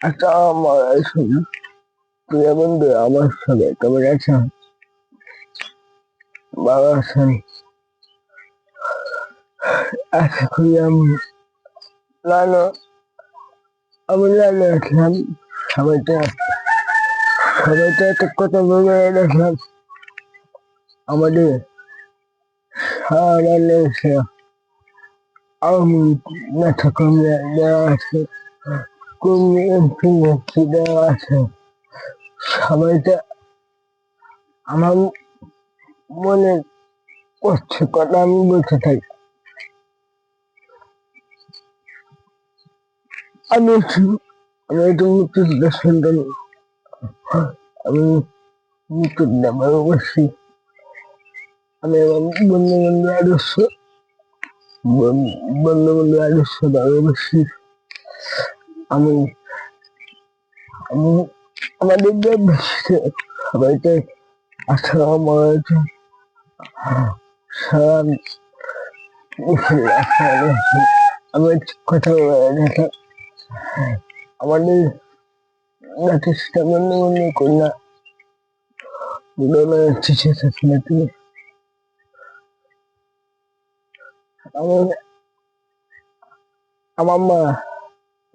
একটা আমার শোনো। প্রিয় বন্ধু আমার সঙ্গে কেমন আছো বাবা আছেন আশা করি আমি লালো আমি লালো আসলাম সবাইটা সবাইটা একটা কথা বলে রাখলাম আমাদের সারা লেগেছে আমি কমে দেওয়া আছে। দেওয়া আছে। সবাইটা আমার মনে করছে, কথা আমি বলতে থাকি আমি আমি একটু মুক্তিযোদ্ধা সন্তান আমি মুক্তিযোদ্ধা ভালোবাসি। আমি আমার বন্ধু বন্ধু আদর্শ বন্ধু বন্ধু আদর্শ ভালোবাসি। আমি আমি আমাদের দেশে সবাইকে আসসালামু আলাইকুম সালাম আমি কথা বলে আমাদের কন্যা দুজনে চিঠি থাকলে তুমি আমার আমার মা মানে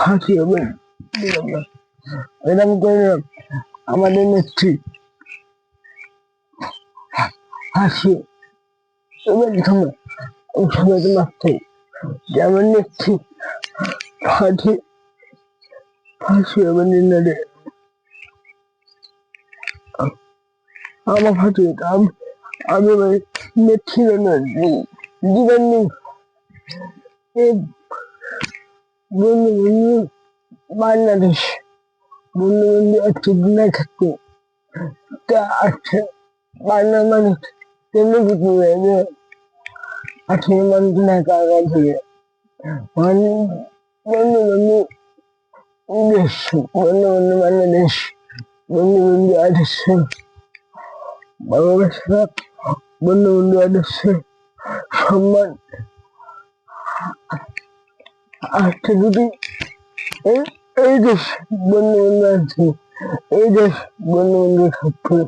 ফাঁসি হবে। এরকম করে আমাদের নেত্রী হাসি এবার ওই সময় মারতে যেমন নেত্রী ফাঁসি ফাঁসি হবে নির্ণয় আমার ফাঁসি আমি আমি নেত্রী জীবন নেই এই বন্ধু বন্ধু বাংলাদেশ বন্ধু বন্ধু একটু দিনে থাকতো তা আছে বাংলা মানুষ কেন কিছু হয়ে আছে মানুষ না কাগা ধরে বন্ধু বন্ধু দেশ বন্ধু বন্ধু বাংলাদেশ বন্ধু বন্ধু আদর্শ ভালোবাসা বন্ধু বন্ধু আদর্শ সম্মান আজকে যদি এই এই দেশ বন্ধু বন্ধু আছে এই দেশ বন্ধু বন্ধু থাকবে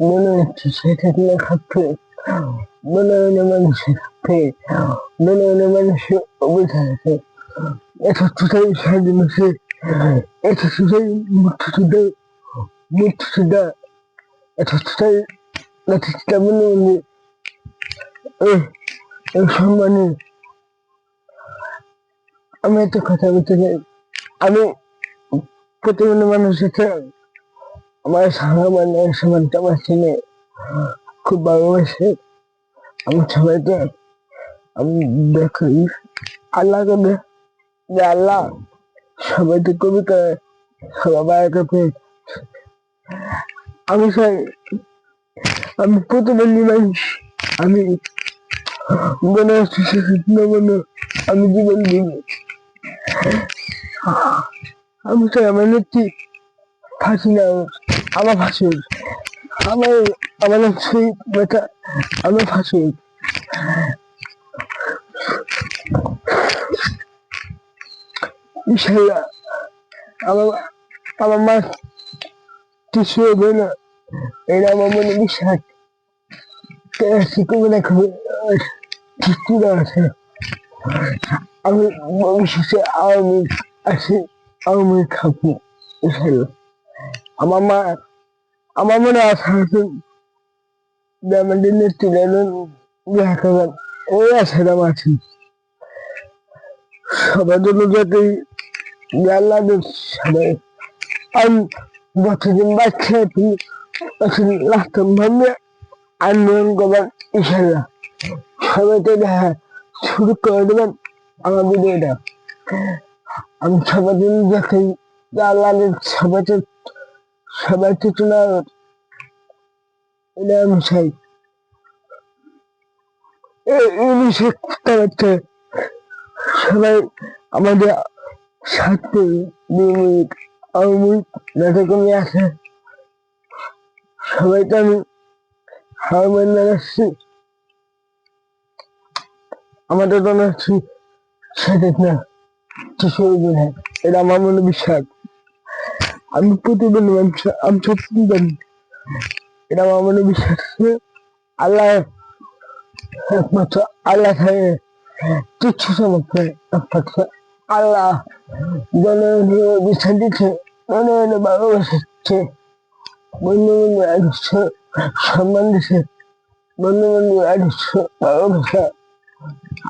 মনে হচ্ছে সে থাকলে থাকবে মনে মনে মানুষের থাকবে মনে মনে মানুষের অবস্থা আছে এত চুটাই স্বাধীন আছে এত চুটাই মুক্তিযুদ্ধ মুক্তিযুদ্ধ এত চুটাই লাঠিটা মনে মনে এই এই সম্মানে আমি একটা কথা বলতে চাই। আমি প্রতিবন্ধী মানুষ আছে আমার মানে সমানটা আমার ছেলে খুব ভালোবাসে। আমি সবাইকে আমি দেখি। আল্লাহ করে যে আল্লাহ সবাইকে কবিতা সবাই পেয়ে। আমি চাই আমি প্রতিবন্ধী মানুষ। আমি মনে হচ্ছে আমি জীবন দিব। আমি চাই আমার নেত্রী ফাঁসি না, আমার ফাঁসি। আমার আমার সেই বেটা, আমার ফাঁসি হোক। ইনশাল্লাহ আমার আমার মা কিছু হবে না এটা আমার মনে বিশ্বাস শিখবে না খুবই কিছু আছে আমি ভবিষ্যতে আওয়ামী আছে আওয়ামী ইনশাল্লাহ আমার মা, আমার মনে আশা আছে যে আমাদের নেতৃত্বের দেখা করবেন ওই আশাটা আছে সবার জন্য যাতে আল্লাহ সবাই আমি যতদিন বাচ্চা তুমি ততদিন লাগতাম ভাবলে আন্দোলন করবেন ইনশাল্লাহ সবাইকে দেখা, শুরু করে দেবেন। আমি সবার জন্য সবাইকে সবাইকে এটা আমি চাই। সবাই আমাদের সাথে নিয়মিত নাটকমে আছে সবাইকে আমি হারমান জানাচ্ছি আমাদের জন্য সেদিক না কিছু বোঝায় এটা আমার মনে বিশ্বাস। আমি প্রতিদিন মানুষ, আমি সত্যি জানি। এটা আমার মনে বিশ্বাস আল্লাহ একমাত্র আল্লাহ থাকে কিচ্ছু সমস্যা একমাত্র আল্লাহ মনে মনে বিশ্বাস দিচ্ছে মনে মনে ভালোবাসছে বন্ধু বন্ধু আদর্শ সম্মান দিচ্ছে, বন্ধু বন্ধু আদর্শ ভালোবাসা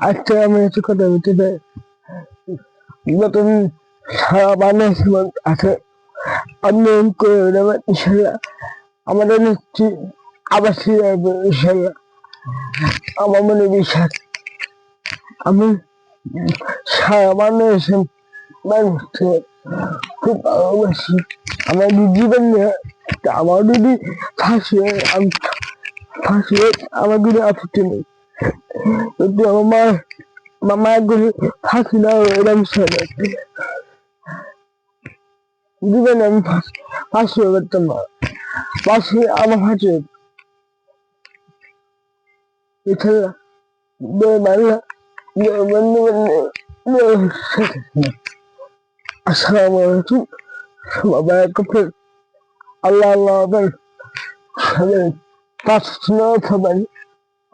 আজকে আমি একটু কথা বলতে চাই নতুন সারা বাংলাদেশ আছে আপনি করে ইনশাল্লাহ আমাদের ইনশাল্লাহ। আমার মনে বিশ্বাস, আমি সারা মানুষকে খুব ভালোবাসি। আমার জীবন নিয়ে আমার যদি ফাঁসি আমি ফাঁসি আমার যদি আপত্তি নেই। যদি আমার মা আমার মায়ের যদি ফাঁসি না হয় এরকম জীবনে আমি ফাঁসি করতাম না ফাঁসি আমার ফাঁসি এছাড়া বাংলা বন্ধু আল্লাহ আল্লাহ